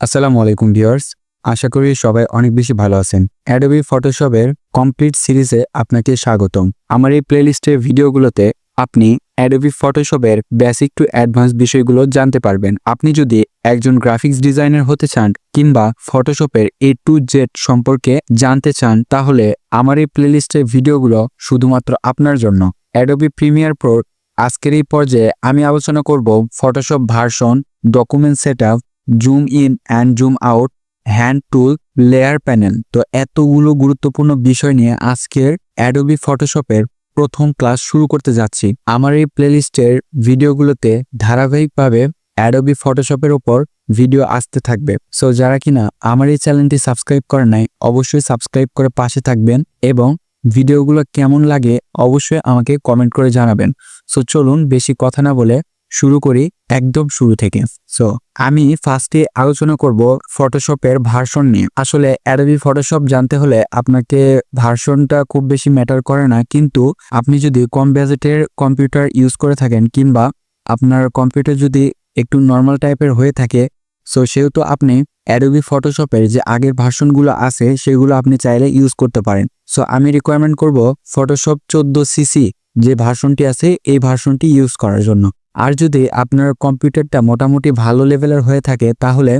আসসালামু আলাইকুম ভিউয়ার্স। আশা করি সবাই অনেক বেশি ভালো আছেন। অ্যাডোবি ফটোশপের কমপ্লিট সিরিজে আপনাকে স্বাগতম। আমার এই প্লেলিস্টের ভিডিওগুলোতে আপনি অ্যাডোবি ফটোশপের বেসিক টু অ্যাডভান্স বিষয়গুলো জানতে পারবেন। আপনি যদি একজন গ্রাফিক্স ডিজাইনার হতে চান কিংবা ফটোশপের এ টু জেড সম্পর্কে জানতে চান, তাহলে আমার এই প্লেলিস্টের ভিডিওগুলো শুধুমাত্র আপনার জন্য। অ্যাডোবি প্রিমিয়ার প্রো আজকের এই পর্যায়ে আমি আলোচনা করব Photoshop version document set zoom in and zoom out hand tool layer panel. তো এতগুলো গুরুত্বপূর্ণ বিষয় নিয়ে আজকের অ্যাডোবি ফটোশপের প্রথম ক্লাস শুরু করতে যাচ্ছি। আমার এই প্লেলিস্টের ভিডিওগুলোতে ধারাবাহিকভাবে অ্যাডোবি ফটোশপের ওপর ভিডিও আসতে থাকবে। সো যারা কিনা আমার এই চ্যানেলটি সাবস্ক্রাইব করে নাই, অবশ্যই সাবস্ক্রাইব করে পাশে থাকবেন এবং ভিডিওগুলো কেমন লাগে অবশ্যই আমাকে কমেন্ট করে জানাবেন। সো চলুন বেশি কথা না বলে শুরু করি একদম শুরু থেকে। সো আমি ফার্স্টে আলোচনা করব ফটোশপের ভার্সন নিয়ে। আসলে অ্যাডোবি ফটোশপ জানতে হলে আপনাকে ভার্সনটা খুব বেশি ম্যাটার করে না। কিন্তু আপনি যদি কম বাজেটের কম্পিউটার ইউজ করে থাকেন কিংবা আপনার কম্পিউটার যদি একটু নর্মাল টাইপের হয়ে থাকে সো সেহেতু আপনি অ্যাডোবি ফটোশপের যে আগের ভার্সনগুলো আছে, সেগুলো আপনি চাইলে ইউজ করতে পারেন। সো আমি রিকোয়ারমেন্ট করব ফটোশপ চোদ্দ সিসি যে ভার্সনটি আছে, এই ভার্সনটি ইউজ করার জন্য। আর যদি আপনার কম্পিউটারটা মোটামুটি ভালো লেভেলের হয়ে থাকে, তাহলে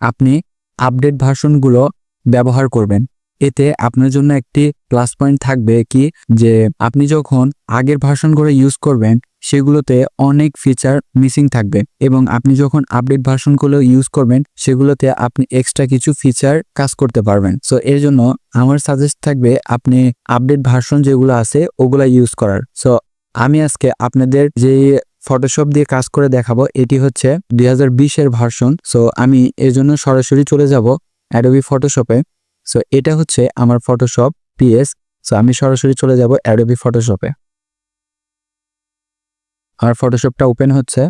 আপনি আপডেট ভার্সনগুলো ব্যবহার করবেন। এতে আপনার জন্য একটি প্লাস পয়েন্ট থাকবে কি যে, আপনি যখন আগের ভার্সনগুলো ইউজ করবেন, সেগুলোতে অনেক ফিচার মিসিং থাকবে এবং আপনি যখন আপডেট ভার্সনগুলো ইউজ করবেন, সেগুলোতে আপনি এক্সট্রা কিছু ফিচার কাজ করতে পারবেন। সো, এর জন্য আমার সাজেস্ট থাকবে আপনি আপডেট ভার্সন যেগুলো আছে, ওগুলা ইউজ করার। সো, আমি আজকে আপনাদের যে ফটোশপ দিয়ে কাজ করে দেখাবো। এটি হচ্ছে দুই বিশের ভার্সন সো আমি এর জন্য সরাসরি চলে যাব অ্যাডোবি ফটোশপে সো এটা হচ্ছে আমার ফটোশপ পিএস সো আমি সরাসরি চলে যাব অ্যাডোবি ফটোশপে আমার ফটোশপটা ওপেন হচ্ছে।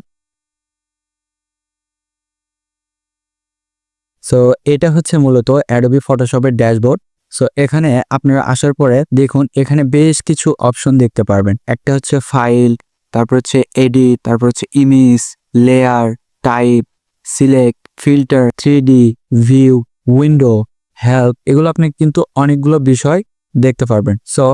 সো এটা হচ্ছে মূলত অ্যাডোবি ফটোশপের ড্যাশবোর্ড সো এখানে আপনারা আসার পরে দেখুন, এখানে বেশ কিছু অপশন দেখতে পারবেন। একটা হচ্ছে ফাইল তারপর হচ্ছে এডিট তারপর হচ্ছে image layer type select filter three view window help এগুলো আপনি কিন্তু অনেকগুলো বিষয় দেখতে পারবেন। সো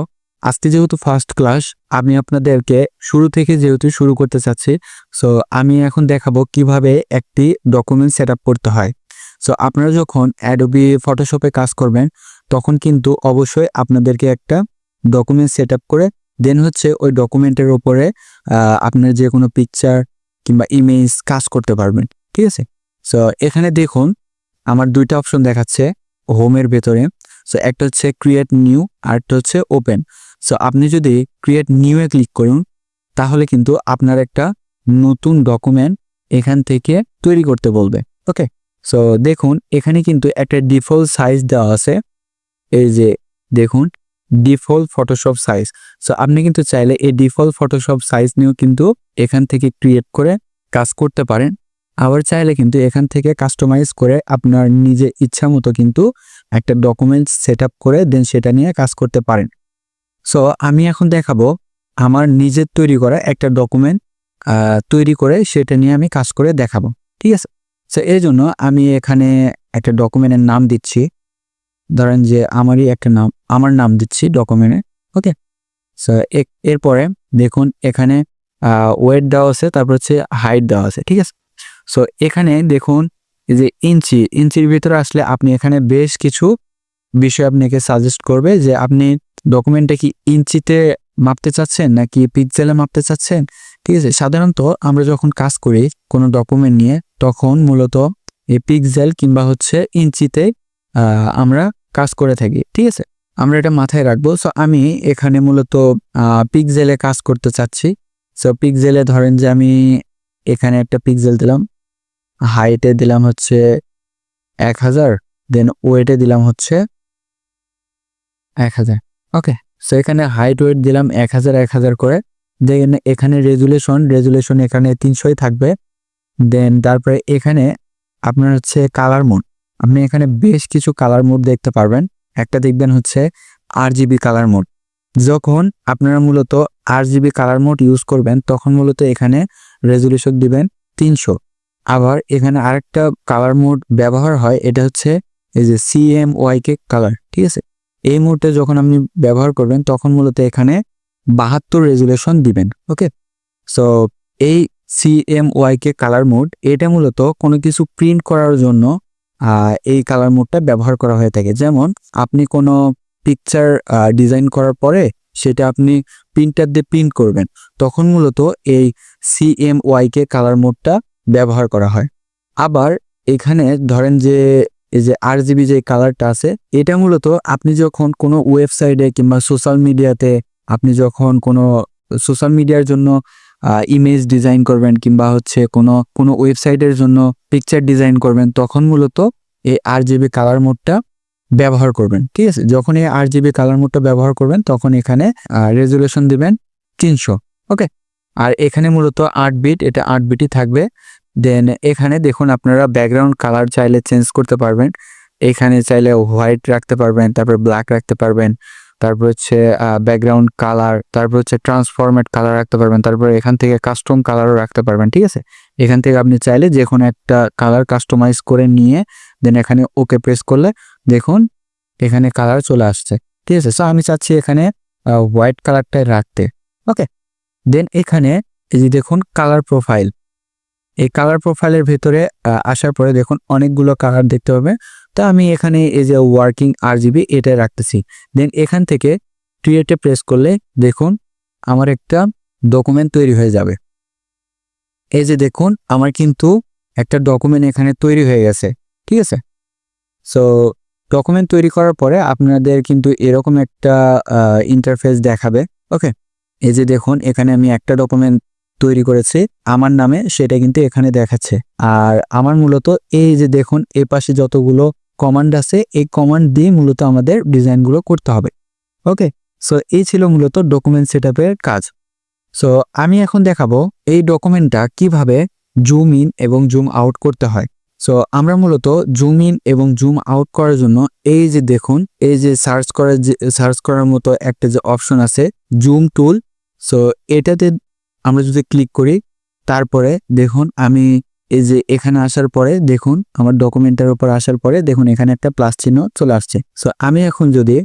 আজকে যেহেতু ফার্স্ট ক্লাস আমি আপনাদেরকে শুরু থেকে যেহেতু শুরু করতে চাচ্ছি সো আমি এখন দেখাবো কীভাবে একটি ডকুমেন্ট সেট করতে হয়। সো আপনারা যখন অ্যাডোবি ফটোশপে কাজ করবেন, তখন কিন্তু অবশ্যই আপনাদেরকে একটা ডকুমেন্ট সেট করে দেন হচ্ছে ওই ডকুমেন্টের ওপরে আপনার যে কোনো পিকচার কিংবা ইমেজ কাজ করতে পারবেন, ঠিক আছে? সো এখানে দেখুন, আমার দুইটা অপশন দেখাচ্ছে হোমের ভেতরে। সো একটা হচ্ছে ক্রিয়েট নিউ আর একটা হচ্ছে ওপেন সো আপনি যদি ক্রিয়েট নিউ এ ক্লিক করুন, তাহলে কিন্তু আপনার একটা নতুন ডকুমেন্ট এখান থেকে তৈরি করতে বলবে ওকে সো দেখুন, এখানে কিন্তু একটা ডিফল্ট সাইজ দেওয়া আছে। এই যে, দেখুন ডিফল্ট ফটোশপ সাইজ সো আপনি কিন্তু চাইলে এই ডিফল্ট ফটোশপ সাইজ নিয়েও কিন্তু এখান থেকে ক্রিয়েট করে কাজ করতে পারেন। আবার চাইলে কিন্তু এখান থেকে কাস্টমাইজ করে আপনার নিজে ইচ্ছা মতো কিন্তু একটা ডকুমেন্ট সেট করে দেন সেটা নিয়ে কাজ করতে পারেন। সো আমি এখন দেখাবো আমার নিজের তৈরি করা একটা ডকুমেন্ট তৈরি করে সেটা নিয়ে আমি কাজ করে দেখাবো। ঠিক আছে? সো এই জন্য আমি এখানে একটা ডকুমেন্টের নাম দিচ্ছি। ধরেন যে আমারই একটা নাম, আমার নাম দিচ্ছি ডকুমেন্টে ওকে সো এরপরে দেখুন এখানে ওয়েট দেওয়া আছে, তারপর হচ্ছে হাইট দেওয়া আছে, ঠিক আছে? সো এখানে দেখুন যে ইঞ্চি, ইঞ্চির ভিতরে আসলে আপনি এখানে বেশ কিছু বিষয় আপনাকে সাজেস্ট করবে যে আপনি ডকুমেন্টটা কি ইঞ্চিতে মাপতে চাচ্ছেন নাকি পিক্সেলে মাপতে চাচ্ছেন, ঠিক আছে? সাধারণত আমরা যখন কাজ করি কোনো ডকুমেন্ট নিয়ে, তখন মূলত এই পিক্সেল কিংবা হচ্ছে ইঞ্চিতে আমরা কাজ করে থাকি, ঠিক আছে? আমরা এটা মাথায় রাখব। সো আমি এখানে মূলত পিকজেলে কাজ করতে চাচ্ছি। সো পিকজেলে ধরেন যে আমি এখানে একটা পিকজেল দিলাম। হাইটে দিলাম হচ্ছে এক হাজার দেন ওয়েটে দিলাম হচ্ছে এক হাজার। ওকে সো এখানে হাইট ওয়েট দিলাম এক হাজার এক হাজার করে। দেন এখানে রেজুলেশন রেজুলেশন এখানে তিনশোই থাকবে। দেন তারপরে এখানে আপনার হচ্ছে কালার মোড আপনি এখানে বেশ কিছু কালার মোড দেখতে পারবেন। একটা দেখবেন হচ্ছে আর জিবি কালার মোড যখন আপনারা মূলত R GB colour mode use করবেন, তখন মূলত এখানে রেজলিউশন দিবেন তিনশো। আবার এখানে আরেকটা কালার মোড ব্যবহার হয়, এটা হচ্ছে এই যে সি সিএমওয়াইকে কালার ঠিক আছে? এই মুহূর্তে যখন আপনি ব্যবহার করবেন, তখন মূলত এখানে বাহাত্তর রেজুলেশন দিবেন, ওকে? সো এই সি সিএমওয়াইকে কালার মোড এটা মূলত কোনো কিছু প্রিন্ট করার জন্য এই কালার মোডটা ব্যবহার করা হয়ে থাকে। যেমন, আপনি কোনো পিকচার ডিজাইন করার পরে সেটা আপনি প্রিন্টার দিয়ে প্রিন্ট করবেন। তখন মূলত এই সিএমওয়াইকে কালার মোডটা ব্যবহার করা হয়। আবার এখানে ধরেন যে, এই যে আর জিবি যে কালারটা আছে, এটা মূলত আপনি যখন কোনো ওয়েবসাইটে কিংবা সোশ্যাল মিডিয়াতে আপনি যখন কোনো সোশ্যাল মিডিয়ার জন্য ইমেজ ডিজাইন করবেন কিংবা হচ্ছে কোনো কোনো ওয়েবসাইটের জন্য পিকচার ডিজাইন করবেন, তখন মূলত এই আর জিবি কালার মোডটা ব্যবহার করবেন, ঠিক আছে? যখন এই আর জিবি কালার মোডটা ব্যবহার করবেন, তখন এখানে রেজুলেশন দিবেন তিনশো, ওকে? আর এখানে মূলত আট বিট এটা আট বিটই থাকবে। দেন এখানে দেখুন আপনারা ব্যাকগ্রাউন্ড কালার চাইলে চেঞ্জ করতে পারবেন। এখানে চাইলে হোয়াইট রাখতে পারবেন, তারপর ব্ল্যাক রাখতে পারবেন। তারপর হচ্ছে ব্যাকগ্রাউন্ড কালার তারপর হচ্ছে ট্রান্সফরমেট কালার রাখতে পারবেন। তারপর এখান থেকে কাস্টম কালারও রাখতে পারবেন, ঠিক আছে? এখান থেকে আপনি চাইলে যে কোনো একটা কালার কাস্টমাইজ করে নিয়ে দেন এখানে ওকে প্রেস করলে দেখুন এখানে কালার চলে আসছে, ঠিক আছে? সো আমি চাচ্ছি এখানে হোয়াইট কালারটাই রাখতে ওকে দেন এখানে এই যে দেখুন কালার প্রোফাইল এই কালার প্রোফাইলের ভেতরে আসার পরে দেখুন অনেকগুলো কালার দেখতে পাবে। তো আমি এখানে এই যে ওয়ার্কিং আর জিবি এটা রাখতেছি। দেন এখান থেকে ক্রিয়েটে প্রেস করলে দেখুন আমার একটা ডকুমেন্ট তৈরি হয়ে যাবে। এই যে দেখুন আমার কিন্তু একটা ডকুমেন্ট এখানে তৈরি হয়ে গেছে, ঠিক আছে? সো ডকুমেন্ট তৈরি করার পরে আপনাদের কিন্তু এরকম একটা ইন্টারফেস দেখাবে ওকে এই যে দেখুন এখানে আমি একটা ডকুমেন্ট তৈরি করেছি, আমার নামে সেটা কিন্তু এখানে দেখাচ্ছে। আর আমার মূলত এই যে দেখুন এ পাশে যতগুলো কমান্ড আছে, এই কমান্ড দিয়ে মূলত আমাদের ডিজাইনগুলো করতে হবে। ওকে সো এই ছিল মূলত ডকুমেন্ট সেট কাজ। সো আমি এখন দেখাবো এই ডকুমেন্টটা কীভাবে জুম ইন এবং জুম আউট করতে হয়। সো আমরা মূলত জুম ইন এবং জুম আউট করার জন্য এই যে দেখুন, এই যে সার্চ করার যে সার্চ করার মতো একটা যে অপশন আছে জুম টুল সো এটাতে আমরা যদি ক্লিক করি, তারপরে দেখুন আমি এই যে এখানে আসার পরে দেখুন, আমার ডকুমেন্টের উপর আসার পরে দেখুন, এখানে একটা প্লাস চিহ্ন চলে আসছে। সো আমি এখন যদি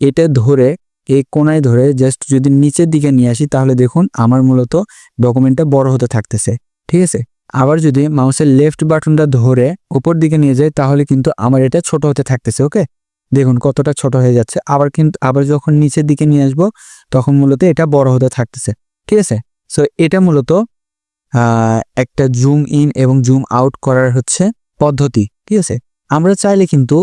এটা ধরে, এই কোনায় ধরে জাস্ট যদি নিচের দিকে নিয়ে আসি, তাহলে দেখুন, আমার মূলত ডকুমেন্টটা বড় হতে থাকতেছে। ঠিক আছে? আবার যদি মাউসের লেফট বাটনটা ধরে উপর দিকে নিয়ে যাই, তাহলে কিন্তু আমার এটা ছোট হতে থাকতেছে ওকে দেখুন, কতটা ছোট হয়ে যাচ্ছে। আবার কিন্তু, আবার যখন নিচের দিকে নিয়ে আসব, তখন মূলত এটা বড় হতে থাকতেছে। ঠিক আছে? সো এটা মূলত একটা জুম ইন এবং জুম আউট করার হচ্ছে পদ্ধতি, ঠিক আছে? আমরা চাইলে কিন্তু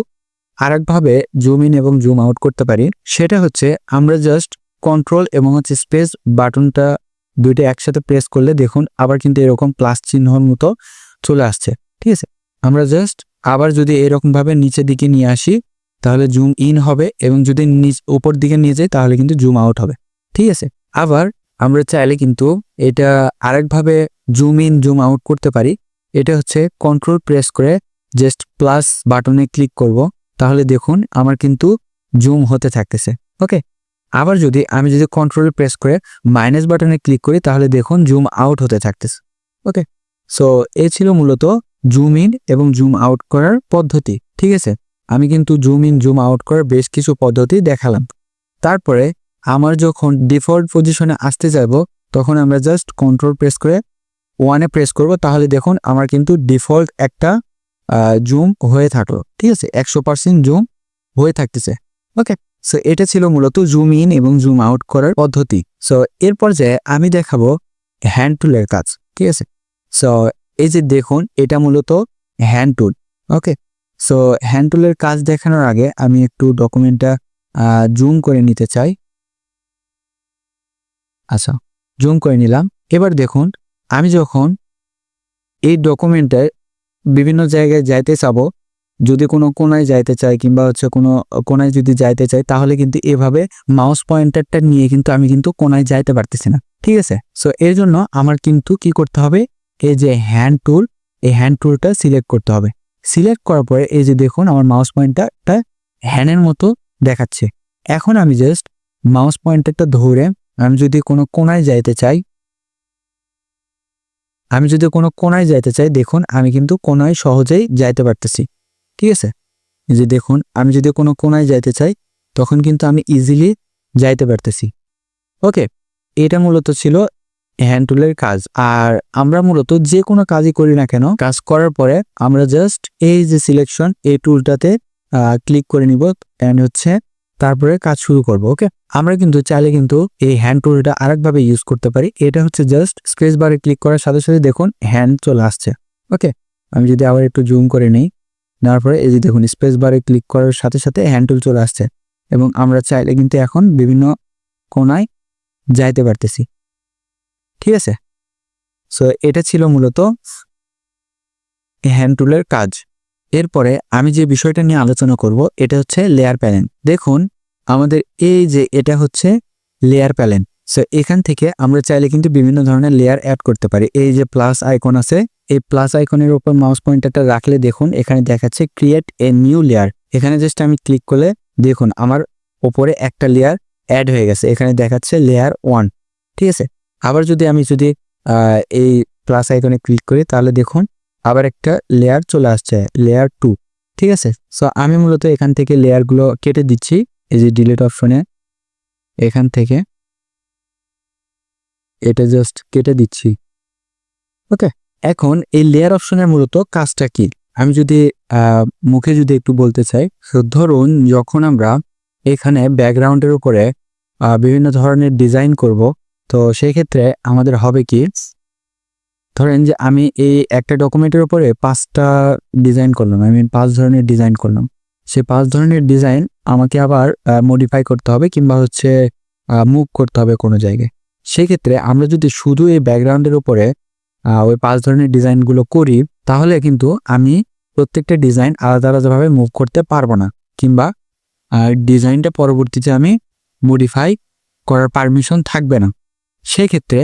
আরেকভাবে জুম ইন এবং জুম আউট করতে পারি। সেটা হচ্ছে আমরা জাস্ট কন্ট্রোল এবং হচ্ছে স্পেস বাটনটা দুইটা একসাথে প্রেস করলে দেখুন আবার কিন্তু এরকম প্লাস চিহ্নর মতো চলে আসছে, ঠিক আছে? আমরা জাস্ট আবার যদি এরকম ভাবে নিচের দিকে নিয়ে আসি, তাহলে জুম ইন হবে এবং যদি নিচ, উপর দিকে নিয়ে যাই, তাহলে কিন্তু জুম আউট হবে, ঠিক আছে? আবার আমরা চাইলে কিন্তু এটা আরেকভাবে জুম ইন জুম আউট করতে পারি। এটা হচ্ছে কন্ট্রোল প্রেস করে জাস্ট প্লাস বাটনে ক্লিক করব। তাহলে দেখুন আমার কিন্তু জুম হতে থাকতেছে। ওকে আবার যদি আমি যদি কন্ট্রোল প্রেস করে মাইনাস বাটনে ক্লিক করি, তাহলে দেখুন জুম আউট হতে থাকতেছে। ওকে সো এ ছিল মূলত জুম ইন এবং জুম আউট করার পদ্ধতি। ঠিক আছে? আমি কিন্তু জুম ইন জুম আউট করার বেশ কিছু পদ্ধতি দেখালাম। তারপরে আমার যখন ডিফল্ট পজিশনে আসতে যাব, তখন আমরা জাস্ট কন্ট্রোল প্রেস করে ওয়ানে প্রেস করব, তাহলে দেখুন আমার কিন্তু ডিফল্ট একটা জুম হয়ে থাকল, ঠিক আছে? একশো পার্সেন্ট জুম হয়ে থাকতেছে ওকে সো এটা ছিল মূলত জুম ইন এবং জুম আউট করার পদ্ধতি। সো এর পর্যায়ে আমি দেখাবো হ্যান্ড টুলের কাজ, ঠিক আছে? সো এই যে দেখুন, এটা মূলত hand tool okay so hand টুলের কাজ দেখানোর আগে আমি একটু ডকুমেন্টটা জুম করে নিতে চাই। আচ্ছা জুম করে নিলাম। এবার দেখুন আমি যখন এই ডকুমেন্টে বিভিন্ন জায়গায় যাইতে চাবো, যদি কোনো কোনায় যাইতে চাই কিংবা হচ্ছে কোনো কোনায় যদি যাইতে চাই, তাহলে কিন্তু এভাবে মাউস পয়েন্টারটা নিয়ে কিন্তু আমি কিন্তু কোনায় যাইতে পারতেছি না। ঠিক আছে? সো এর জন্য আমার কিন্তু কি করতে হবে? এই যে হ্যান্ড টুল এই হ্যান্ড টুলটা সিলেক্ট করতে হবে। সিলেক্ট করার পরে এই যে দেখুন আমার মাউস পয়েন্টারটা হ্যান্ডের মতো দেখাচ্ছে। এখন আমি জাস্ট মাউস পয়েন্টারটা ধরে আমি যদি কোনো কোনায় যাইতে চাই আমি যদি কোনো কোনায় যাইতে চাই, দেখুন, আমি কিন্তু কোনায় সহজেই যাইতে পারতেছি। ঠিক আছে? যে দেখুন, আমি যদি কোনো কোনায় যাইতে চাই, তখন কিন্তু আমি ইজিলি যাইতে পারতেছি। ওকে, এটা মূলত ছিল হ্যান্ড টুলের কাজ। আর আমরা মূলত যে কোনো কাজই করি না কেন, কাজ করার পরে আমরা জাস্ট এই যে সিলেকশন এই টুলটাতে ক্লিক করে নিব অ্যান্ড হচ্ছে তারপরে কাজ শুরু করব, ওকে? আমরা কিন্তু চাইলে কিন্তু এই হ্যান্ড টুলটা আরেকভাবে ইউজ করতে পারি। এটা হচ্ছে জাস্ট স্পেস বারে ক্লিক করার সাথে সাথে দেখুন হ্যান্ড চলে আসছে, ওকে? আমি যদি আবার একটু জুম করে নিই, নেওয়ার পরে এই যে দেখুন স্পেস বারে ক্লিক করার সাথে সাথে হ্যান্ড টুল চলে আসছে এবং আমরা চাইলে কিন্তু এখন বিভিন্ন কোনায় যাইতে পারতেছি, ঠিক আছে? সো এটা ছিল মূলত হ্যান্ড টুলের কাজ। এরপরে আমি যে বিষয়টা নিয়ে আলোচনা করব, এটা হচ্ছে লেয়ার প্যালেন দেখুন, আমাদের এই যে এটা হচ্ছে লেয়ার প্যালেন সো এখান থেকে আমরা চাইলে কিন্তু বিভিন্ন ধরনের লেয়ার অ্যাড করতে পারি। এই যে প্লাস আইকন আছে, এই প্লাস আইকনের উপর মাউস পয়েন্টারটা রাখলে দেখুন, এখানে দেখাচ্ছে ক্রিয়েট এ নিউ লেয়ার এখানে জাস্ট আমি ক্লিক করলে দেখুন, আমার ওপরে একটা লেয়ার অ্যাড হয়ে গেছে। এখানে দেখাচ্ছে লেয়ার ওয়ান ঠিক আছে? আবার যদি আমি যদি এই প্লাস আইকনে ক্লিক করি, তাহলে দেখুন আবার একটা লেয়ার চলে আসছে লেয়ার টু ঠিক আছে? সো আমি মূলত এখান থেকে লেয়ারগুলো কেটে দিচ্ছি, এই যে ডিলিট অপশনে এখান থেকে এটা জাস্ট কেটে দিচ্ছি। ওকে এখন এই লেয়ার অপশনের মূলত কাজটা কি? আমি যদি মুখে যদি একটু বলতে চাই ধরুন যখন আমরা এখানে ব্যাকগ্রাউন্ডের উপরে বিভিন্ন ধরনের ডিজাইন করব, তো সেই ক্ষেত্রে আমাদের হবে কি? ধরেন যে আমি এই একটা ডকুমেন্টের উপরে পাঁচটা ডিজাইন করলাম আই মিন পাঁচ ধরনের ডিজাইন করলাম। সে পাঁচ ধরনের ডিজাইন আমাকে আবার মডিফাই করতে হবে কিংবা হচ্ছে মুভ করতে হবে কোনো জায়গায়। সেক্ষেত্রে আমরা যদি শুধু এই ব্যাকগ্রাউন্ডের উপরে ওই পাঁচ ধরনের ডিজাইনগুলো করি, তাহলে কিন্তু আমি প্রত্যেকটা ডিজাইন আলাদা আলাদাভাবে মুভ করতে পারব না। কিংবা ডিজাইনটা পরবর্তীতে আমি মডিফাই করার পারমিশন থাকবে না। সেক্ষেত্রে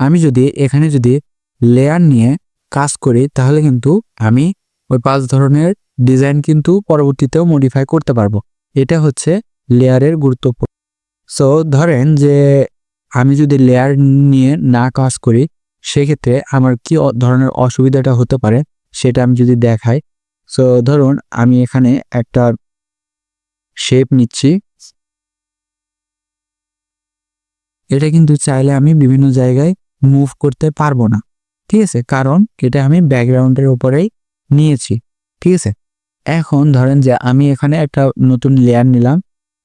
আমি যদি এখানে যদি লেয়ার নিয়ে কাজ করি, তাহলে কিন্তু আমি ওই পাঁচ ধরনের ডিজাইন কিন্তু পরবর্তীতেও মডিফাই করতে পারব। এটা হচ্ছে লেয়ারের গুরুত্বপূর্ণ। সো ধরেন যে আমি যদি লেয়ার নিয়ে না কাজ করি, সেক্ষেত্রে আমার কি ধরনের অসুবিধাটা হতে পারে, সেটা আমি যদি দেখাই। সো ধরুন আমি এখানে একটা শেপ নিচ্ছি। এটা কিন্তু চাইলে আমি বিভিন্ন জায়গায় মুভ করতে পারব না। ঠিক আছে? কারণ এটা আমি ব্যাকগ্রাউন্ডের উপরেই নিয়েছি। ঠিক আছে? এখন ধরেন যে আমি এখানে একটা নতুন লেয়ার নিলাম,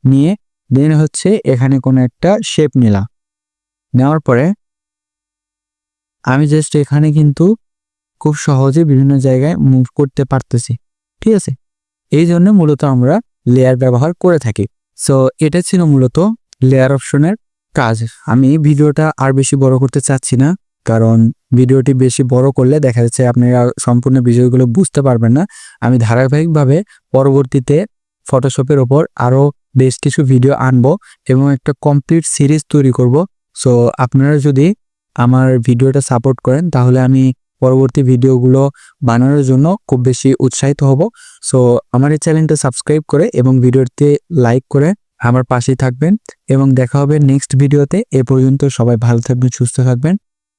নিয়ে দেন হচ্ছে এখানে কোনো একটা শেপ নিলাম। নেওয়ার পরে আমি জাস্ট এখানে কিন্তু খুব সহজে বিভিন্ন জায়গায় মুভ করতে পারতেছি। ঠিক আছে? এই জন্য মূলত আমরা লেয়ার ব্যবহার করে থাকি। সো এটা ছিল মূলত লেয়ার অপশনের কাজ। আমি ভিডিওটা আর বেশি বড় করতে চাচ্ছি না। কারণ ভিডিওটি বেশি বড় করলে দেখা যাচ্ছে আপনারা সম্পূর্ণ বিষয়গুলো বুঝতে পারবেন না। আমি ধারাবাহিকভাবে পরবর্তীতে ফটোশপের ওপর আরও বেশ কিছু ভিডিও আনব এবং একটা কমপ্লিট সিরিজ তৈরি করব। সো আপনারা যদি আমার ভিডিওটা সাপোর্ট করেন, তাহলে আমি পরবর্তী ভিডিওগুলো বানানোর জন্য খুব বেশি উৎসাহিত হব। সো আমার এই চ্যানেলটা সাবস্ক্রাইব করে এবং ভিডিওতে লাইক করে আমার পাশেই থাকবেন এবং দেখা হবে নেক্সট ভিডিওতে এ পর্যন্ত সবাই ভালো থাকবেন, সুস্থ থাকবেন।